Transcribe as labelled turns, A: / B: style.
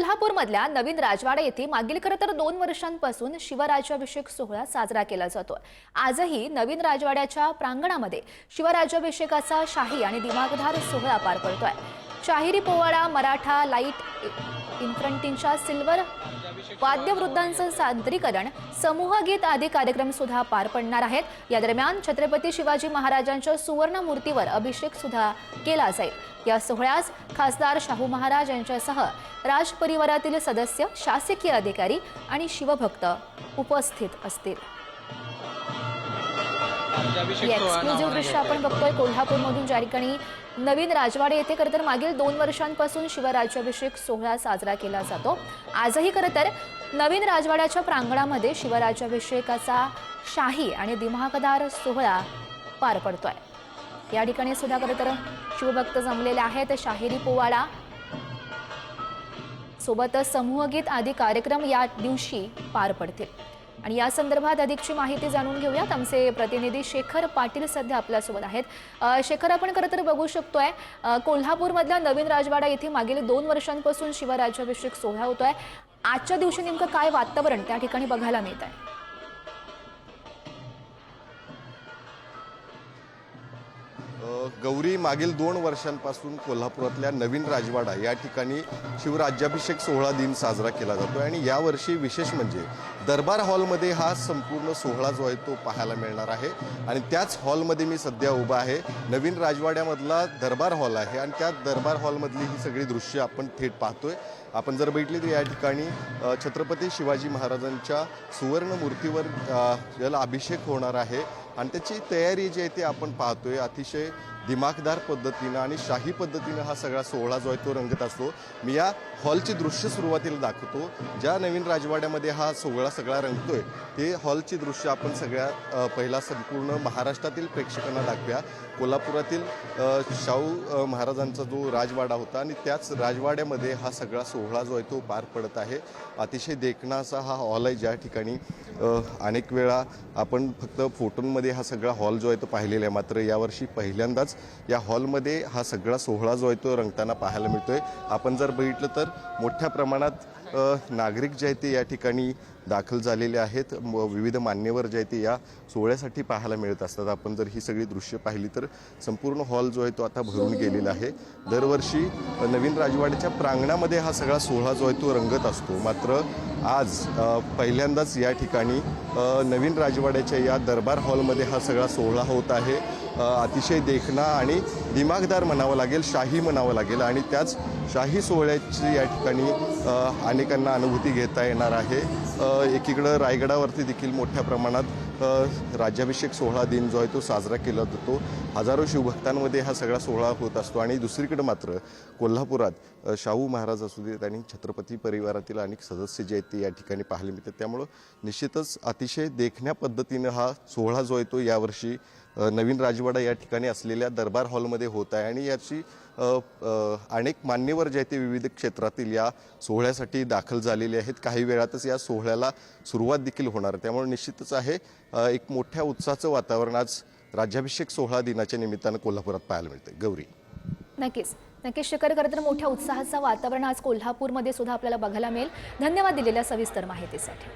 A: कोल्हापूरमधल्या नवीन राजवाडा येथे मागील खरं तर दोन वर्षांपासून शिवराज्याभिषेक सोहळा साजरा केला जातो आजही नवीन राजवाड्याच्या प्रांगणामध्ये शिवराज्याभिषेकाचा शाही आणि दिमागधार सोहळा पार पडतोय. शाहिरी पोवाडा मराठा लाइट इन्फ्रंटींच्या सिल्वर वाद्यवृद्धांचं सादरीकरण समूहगीत आदी कार्यक्रम सुद्धा पार पडणार आहेत. या दरम्यान छत्रपती शिवाजी महाराजांच्या सुवर्ण मूर्तीवर अभिषेक सुद्धा केला जाईल. या सोहळ्यास खासदार शाहू महाराज यांच्यासह राजपरिवारातील सदस्य शासकीय अधिकारी आणि शिवभक्त उपस्थित असतील. एक्सक्लुझिव्ह दृश्य आपण बघतोय कोल्हापूरमधून. ज्या ठिकाणी नवीन राजवाडे येथे खरं तर मागील दोन वर्षांपासून शिवराज्याभिषेक सोहळा साजरा केला जातो. आजही खरं तर नवीन राजवाड्याच्या प्रांगणामध्ये शिवराज्याभिषेकाचा शाही आणि दिमागदार सोहळा पार पडतोय. या ठिकाणी सुद्धा खरं तर शिवभक्त जमलेले आहेत. शाहिरी पोवाडा सोबतच समूहगीत आदी कार्यक्रम या दिवशी पार पडतील. आणि या संदर्भात अधिकची माहिती जाणून घेऊयात. आमचे प्रतिनिधी शेखर पाटील सध्या आपल्यासोबत आहेत. शेखर आपण खरं तर बघू शकतोय कोल्हापूरमधल्या नवीन राजवाडा येथे मागील दोन वर्षांपासून शिवराज्याभिषेक सोहळा होतोय. आजच्या दिवशी नेमकं काय वातावरण त्या ठिकाणी बघायला मिळत आहे
B: गौरी मागील दोन वर्षांपासून कोल्हापुरातल्या नवीन राजवाडा या ठिकाणी शिवराज्याभिषेक सोहळा दिन साजरा केला जातो. आणि यावर्षी विशेष म्हणजे दरबार हॉलमध्ये हा संपूर्ण सोहळा जो आहे तो पाहायला मिळणार आहे. आणि त्याच हॉलमध्ये मी सध्या उभा आहे. नवीन राजवाड्यामधला दरबार हॉल आहे. आणि त्या दरबार हॉलमधली ही सगळी दृश्य आपण थेट पाहतोय. आपण जर बघितली तर या ठिकाणी छत्रपती शिवाजी महाराजांच्या सुवर्ण मूर्तीवर ज्याला अभिषेक होणार आहे आणि त्याची तयारी जी आहे ती आपण पाहतोय अतिशय दिमागदार पद्धतीनं आणि शाही पद्धतीनं हा सगळा सोहळा जो आहे तो रंगत असतो. मी या हॉलची दृश्य सुरुवातीला दाखवतो. ज्या नवीन राजवाड्यामध्ये हा सोहळा सगळा रंगतोय ते हॉलची दृश्य आपण सगळ्या पहिला संपूर्ण महाराष्ट्रातील प्रेक्षकांना दाखव्या. कोल्हापुरातील शाहू महाराजांचा जो राजवाडा होता आणि त्याच राजवाड्यामध्ये हा सगळा सोहळा जो आहे तो पार पडत आहे. अतिशय देखणा असा हा हॉल आहे ज्या ठिकाणी अनेक वेळा आपण फक्त फोटोंमध्ये हा सगळा हॉल जो आहे तो पाहिलेला आहे. मात्र यावर्षी पहिल्यांदाच या हॉलमध्ये हा सगळा सोहळा जो आहे तो रंगताना पाहायला मिळतोय. आपण जर बघितलं तर मोठ्या प्रमाणात नागरिक जे आहेत ते या ठिकाणी दाखल झालेले आहेत. म- विविध मान्यवर जे आहेत ते या सोहळ्यासाठी पाहायला मिळत असतात. आपण जर ही सगळी दृश्य पाहिली तर संपूर्ण हॉल जो आहे तो आता भरून गेलेला आहे. दरवर्षी नवीन राजवाड्याच्या प्रांगणामध्ये हा सगळा सोहळा जो आहे तो रंगत असतो. मात्र आज पहिल्यांदाच या ठिकाणी नवीन राजवाड्याच्या या दरबार हॉलमध्ये हा सगळा सोहळा होत आहे. अतिशय देखणा आणि दिमागदार म्हणावं लागेल शाही म्हणावं लागेल आणि त्याच शाही सोहळ्याची या ठिकाणी अनेकांना अनुभूती घेता येणार आहे. एकीकडं रायगडावरती देखील मोठ्या प्रमाणात राज्याभिषेक सोहळा दिन जो आहे तो साजरा केला जातो. हजारो शिवभक्तांमध्ये हा सगळा सोहळा होत असतो आणि दुसरीकडे मात्र कोल्हापुरात शाहू महाराज असू देत आणि छत्रपती परिवारातील अनेक सदस्य जे आहेत ते या ठिकाणी पाहायला मिळतात. त्यामुळं निश्चितच अतिशय देखण्या पद्धतीनं हा सोहळा जो आहे तो यावर्षी नवीन राजवाडा या ठिकाणी असलेल्या दरबार हॉलमध्ये होत आहे आणि याची अनेक मान्यवर जे आहेत ते विविध क्षेत्रातील या सोहळ्यासाठी दाखल झालेले आहेत. काही वेळातच या सोहळ्याला सुरुवात देखील होणार त्यामुळे निश्चितच आहे एक मोठ्या उत्साहाचं वातावरण आज राज्याभिषेक सोहळा दिनाच्या निमित्तानं कोल्हापुरात पाहायला मिळते गौरी.
A: नक्कीच. नक्कीच शिखर खरं तर मोठ्या उत्साहाचं वातावरण आज कोल्हापूरमध्ये सुद्धा आपल्याला बघायला मिळेल. धन्यवाद दिलेल्या सविस्तर माहितीसाठी.